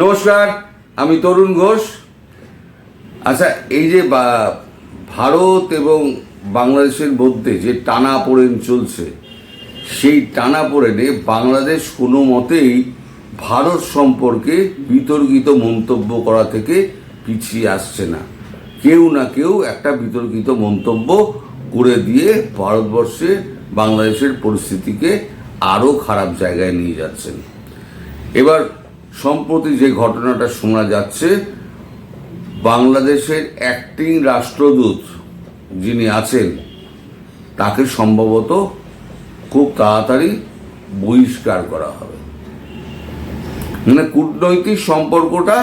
নমস্কার, আমি তরুণ ঘোষ। আচ্ছা এই যে ভারত এবং বাংলাদেশের মধ্যে যে টানা পোড়েন চলছে, সেই টানা পোড়েনে বাংলাদেশ কোনো মতেই ভারত সম্পর্কে বিতর্কিত মন্তব্য করা থেকে পিছিয়ে আসছে না। কেউ না কেউ একটা বিতর্কিত মন্তব্য করে দিয়ে ভারতবর্ষে বাংলাদেশের পরিস্থিতিকে আরও খারাপ জায়গায় নিয়ে যাচ্ছেন। এবার সম্প্রতি যে ঘটনাটা শোনা যাচ্ছে, বাংলাদেশের অ্যাক্টিং রাষ্ট্রদূত যিনি আছেন, তাকে সম্ভবত খুব তাড়াতাড়ি বহিষ্কার করা হবে। মানে কূটনৈতিক সম্পর্কটা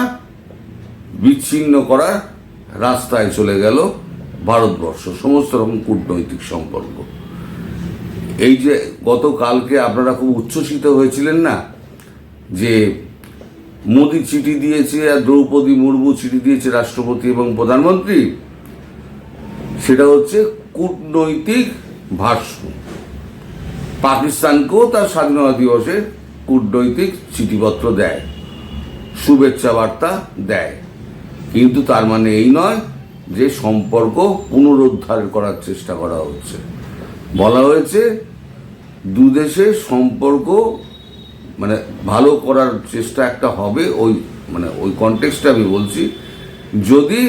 বিচ্ছিন্ন করার রাস্তায় চলে গেল ভারতবর্ষ, সমস্ত রকম কূটনৈতিক সম্পর্ক। এই যে গতকালকে আপনারা খুব উচ্ছ্বসিত হয়েছিলেন না যে মোদি চিঠি দিয়েছে আর দ্রৌপদী মুর্মু চিঠি দিয়েছে রাষ্ট্রপতি এবং প্রধানমন্ত্রী। সেটা হচ্ছে কূটনৈতিক ভাষ্য। পাকিস্তানকেও তার স্বাধীনতা দিবসে কূটনৈতিক চিঠিপত্র দেয়, শুভেচ্ছা বার্তা দেয়। কিন্তু তার মানে এই নয় যে সম্পর্ক পুনরুদ্ধার করার চেষ্টা করা হচ্ছে। বলা হয়েছে দু দেশের সম্পর্ক মানে ভালো করার চেষ্টা একটা হবে, ওই মানে ওই কনটেক্সটে আমি বলছি, যদি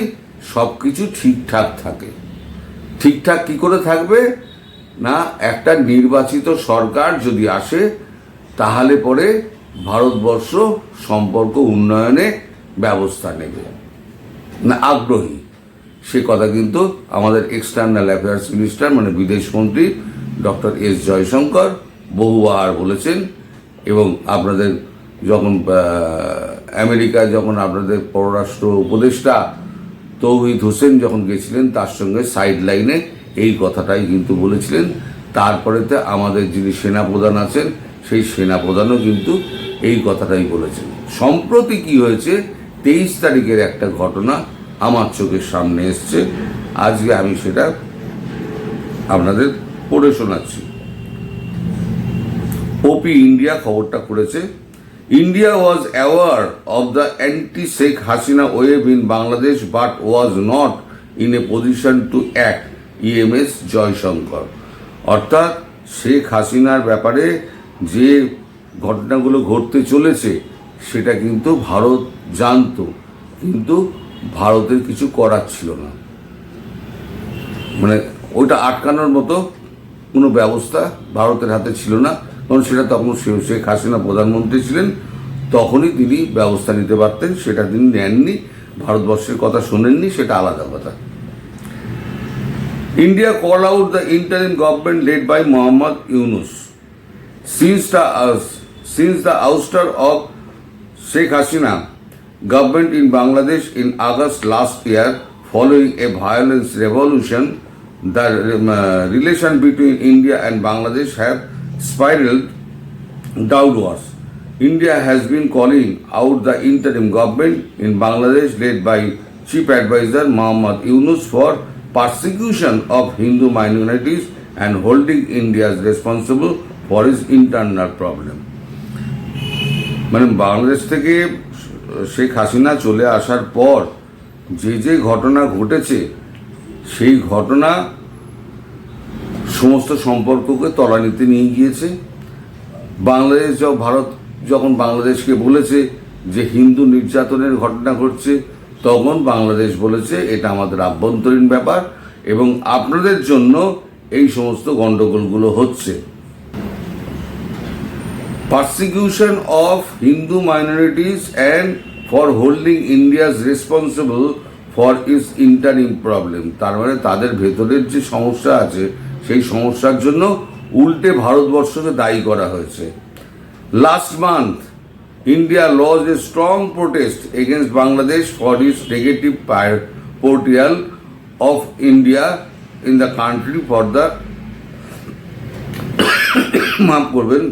সব কিছু ঠিকঠাক থাকে। ঠিকঠাক কি করে থাকবে? না, একটা নির্বাচিত সরকার যদি আসে, তাহলে পরে ভারতবর্ষ সম্পর্ক উন্নয়নে ব্যবস্থা নেবে। না, আগ্রহী। সে কথা কিন্তু আমাদের এক্সটার্নাল অ্যাফেয়ার্স মিনিস্টার মানে বিদেশমন্ত্রী ডক্টর এস জয়শঙ্কর বহুবার বলেছেন। এবং আপনাদের যখন আমেরিকা যখন আপনাদের পররাষ্ট্র উপদেষ্টা তৌহিদ হোসেন যখন গেছিলেন, তার সঙ্গে সাইড লাইনে এই কথাটাই কিন্তু বলেছিলেন। তারপরেতে আমাদের যিনি সেনাপ্রধান আছেন, সেই সেনাপ্রধানও কিন্তু এই কথাটাই বলেছেন। সম্প্রতি কি হয়েছে, তেইশ তারিখের একটা ঘটনা আমার চোখের সামনে এসছে। আজকে আমি সেটা আপনাদের পড়ে শোনাচ্ছি। ওপি ইন্ডিয়া খবরটা করেছে। India was aware of the anti Sheikh Hasina wave in Bangladesh but was not in a position to act EMS Jaishankar অর্থাৎ শেখ হাসিনার ব্যাপারে যে ঘটনাগুলো ঘটতে চলেছে, সেটা কিন্তু ভারত জানতো, কিন্তু ভারতের কিছু করার ছিল না। মানে ওইটা আটকানোর মতো কোনো ব্যবস্থা ভারতের হাতে ছিল না। কারণ সেটা তখন শেখ হাসিনা প্রধানমন্ত্রী ছিলেন, তখনই তিনি ব্যবস্থা নিতে পারতেন, সেটা তিনি নেননি, ভারতবর্ষের কথা শোনেননি, সেটা আলাদা কথা। India call out the interim government led by Mohammad Yunus since the since the ouster of Sheikh Hasina government in Bangladesh in August last year following a violence revolution the relation between India and Bangladesh have spiraled downwards. India has been calling out the interim government in Bangladesh led by Chief Advisor Muhammad Yunus for persecution of Hindu minorities and holding India responsible for its internal problem. মানে বাংলাদেশ থেকে শেখ হাসিনা চলে আসার পর যে যে ঘটনা ঘটেছে সেই ঘটনা সমস্ত সম্পর্ককে তলানিতে নিয়ে গিয়েছে। বাংলাদেশ ভারত যখন বাংলাদেশকে বলেছে যে হিন্দু নির্যাতনের ঘটনা ঘটছে, তখন বাংলাদেশ বলেছে এটা আমাদের আভ্যন্তরীণ ব্যাপার এবং আপনাদের জন্য এই সমস্ত গণ্ডগোলগুলো হচ্ছে। Of Hindu minorities and for holding India as responsible for its interim problem তার মানে তাদের ভেতরের যে সমস্যা আছে সেই সমস্যার জন্য উল্টে ভারতবর্ষকে দায়ী করা হয়েছে। Last month India lodge a strong protest against Bangladesh for its negative portrayal of India in the country for the মাফ করবেন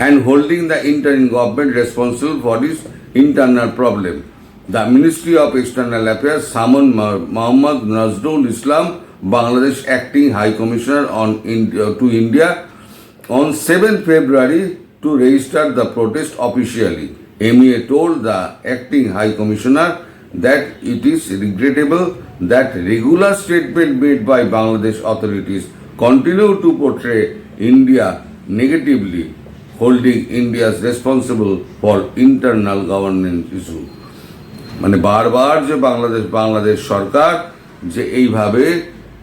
and holding the interim government responsible for its internal problem the ministry of external affairs summon Mohammad Nazrul Islam Bangladesh acting high commissioner on to India on seven February to register the protest officially um ইয়ে told the acting high commissioner that it is regrettable that regular statement made by Bangladesh authorities continue to portray India negatively holding India's responsible for internal governance issue মানে বারবার যে বাংলাদেশ বাংলাদেশ সরকার যে এইভাবে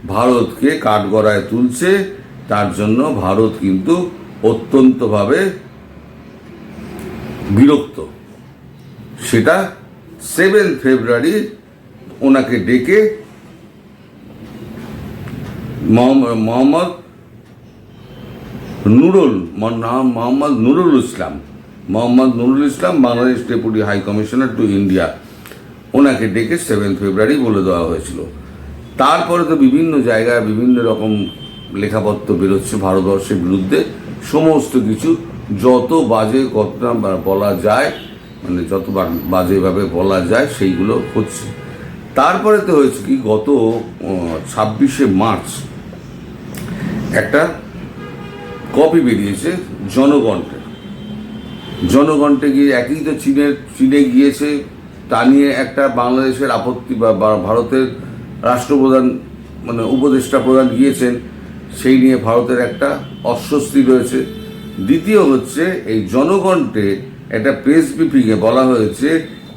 ভারতকে কাঠগড়ায় তুলছে, তার জন্য ভারত কিন্তু অত্যন্তভাবে বিরক্ত। সেটা সেভেন ফেব্রুয়ারি ওনাকে ডেকে মোহাম্ম- মোহাম্মদ নুরুল নাম Mohammad Nurul Islam. Mohammad Nurul Islam Bangladesh deputy high commissioner to India. ওনাকে ডেকে সেভেন ফেব্রুয়ারি বলে দেওয়া হয়েছিল। তারপরে তো বিভিন্ন জায়গায় বিভিন্ন রকম লেখাপত্র বেরোচ্ছে ভারতবর্ষের বিরুদ্ধে। সমস্ত কিছু যত বাজে ঘটনা বলা যায় মানে যত বাজেভাবে বলা যায় সেইগুলো হচ্ছে। তারপরে তো হয়েছে কি, গত ছাব্বিশে মার্চ একটা কপি বেরিয়েছে জনগণকে জনগণকে গিয়ে একই তো চীনের, চীনে গিয়েছে, তা নিয়ে একটা বাংলাদেশের আপত্তি বা বা, ভারতের রাষ্ট্রপ্রধান মানে উপদেষ্টা প্রধান গিয়েছেন, সেই নিয়ে ভারতের একটা অস্বস্তি রয়েছে। দ্বিতীয় হচ্ছে, এই জনগণকে একটা প্রেস ব্রিফিংয়ে বলা হয়েছে,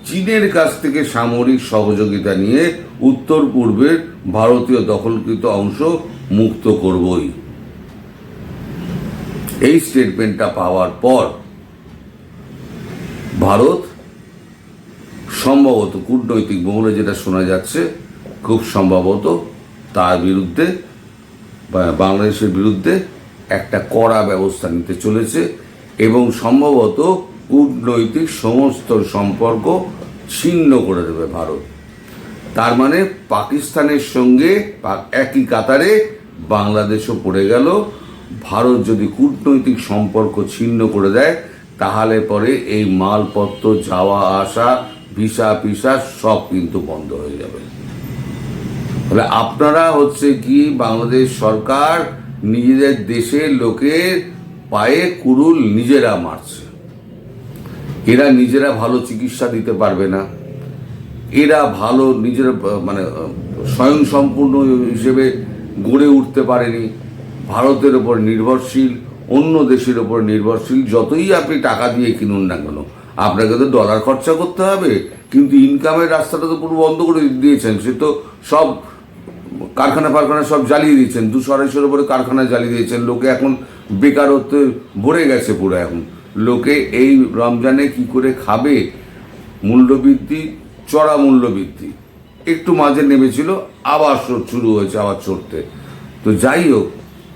চীনের কাছ থেকে সামরিক সহযোগিতা নিয়ে উত্তর পূর্বের ভারতীয় দখলকৃত অংশ মুক্ত করবই। এই স্টেটমেন্টটা পাওয়ার পর ভারত সম্ভবত কূটনৈতিক মহলে যেটা শোনা যাচ্ছে খুব সম্ভবত তার বিরুদ্ধে বাংলাদেশের বিরুদ্ধে একটা কড়া ব্যবস্থা নিতে চলেছে এবং সম্ভবত কূটনৈতিক সমস্ত সম্পর্ক ছিন্ন করে দেবে ভারত। তার মানে পাকিস্তানের সঙ্গে একই কাতারে বাংলাদেশও পড়ে গেল। ভারত যদি কূটনৈতিক সম্পর্ক ছিন্ন করে দেয়, তাহলে পরে এই মালপত্র, যাওয়া, আসা, ভিসা, পিসা সব কিন্তু বন্ধ হয়ে যাবে। তাহলে আপনারা হচ্ছে কি বাংলাদেশ সরকার নিজেদের দেশের লোকের পায়ে কুরুল নিজেরা মারছে। এরা নিজেরা ভালো চিকিৎসা দিতে পারবে না। এরা ভালো নিজের মানে আহ, স্বয়ং সম্পূর্ণ হিসেবে গড়ে উঠতে পারেনি। ভারতের ওপর নির্ভরশীল অন্য দেশের ওপর নির্ভরশীল যতই আপনি টাকা দিয়ে কিনুন না কেন আপনাকে তো ডলার খরচা করতে হবে। কিন্তু ইনকামের রাস্তাটা তো পুরো বন্ধ করে দিয়েছেন। সে তো সব কারখানা ফারখানা সব জ্বালিয়ে দিয়েছেন। দুশো আড়াইশোর উপরে কারখানা জ্বালিয়ে দিয়েছেন। লোকে এখন বেকারত্বে ভরে গেছে পুরো এখন। লোকে এই রমজানে কি করে খাবে? মূল্যবৃদ্ধি, চড়া মূল্যবৃদ্ধি। একটু মাঝে নেমেছিল, আবার শুরু হয়েছে, আবার চড়তে তো যাই হোক,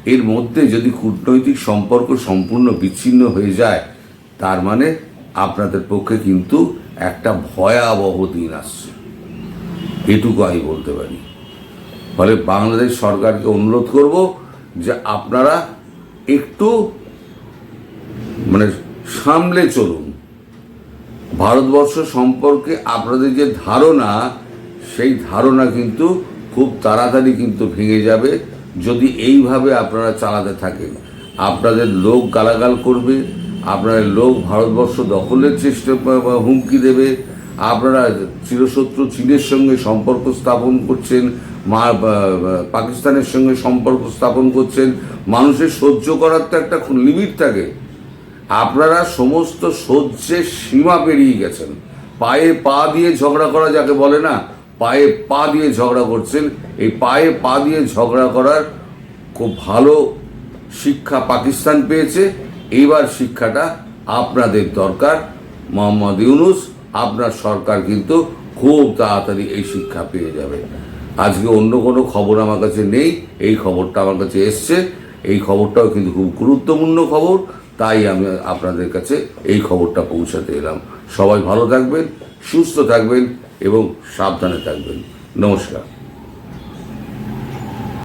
এর মধ্যে যদি কূটনৈতিক সম্পর্ক সম্পূর্ণ বিচ্ছিন্ন হয়ে যায়, তার মানে আপনাদের পক্ষে কিন্তু একটা ভয়াবহ দিন আসছে। এটুকু আমি বলতে পারি। ফলে বাংলাদেশ সরকারকে অনুরোধ করব যে আপনারা একটু মানে সামলে চলুন। ভারতবর্ষ সম্পর্কে আপনাদের যে ধারণা, সেই ধারণা কিন্তু খুব তাড়াতাড়ি কিন্তু ভেঙে যাবে যদি এইভাবে আপনারা চালাতে থাকেন। আপনাদের লোক গালাগাল করবে, আপনাদের লোক ভারতবর্ষ দখলের চেষ্টা হুমকি দেবে, আপনারা চিরশত্রু চীনের সঙ্গে সম্পর্ক স্থাপন করছেন মা পাকিস্তানের সঙ্গে সম্পর্ক স্থাপন করছেন। মানুষের সহ্য করার তো একটা লিমিট থাকে। আপনারা সমস্ত সহ্যের সীমা পেরিয়ে গেছেন। পায়ে পা দিয়ে ঝগড়া করা যাকে বলে না, পায়ে পা দিয়ে ঝগড়া করছেন। এই পায়ে পা দিয়ে ঝগড়া করার খুব ভালো শিক্ষা পাকিস্তান পেয়েছে। এইবার শিক্ষাটা আপনাদের দরকার। মোহাম্মদ ইউনুস, আপনার সরকার কিন্তু খুব তাড়াতাড়ি এই শিক্ষা পেয়ে যাবে। আজকে অন্য কোনো খবর আমার কাছে নেই। এই খবরটা আমার কাছে এসছে। এই খবরটাও কিন্তু খুব গুরুত্বপূর্ণ খবর। তাই আমি আপনাদের কাছে এই খবরটা পৌঁছাতে এলাম। সবাই ভালো থাকবেন, সুস্থ থাকবেন এবং সাবধানে থাকবেন। নমস্কার।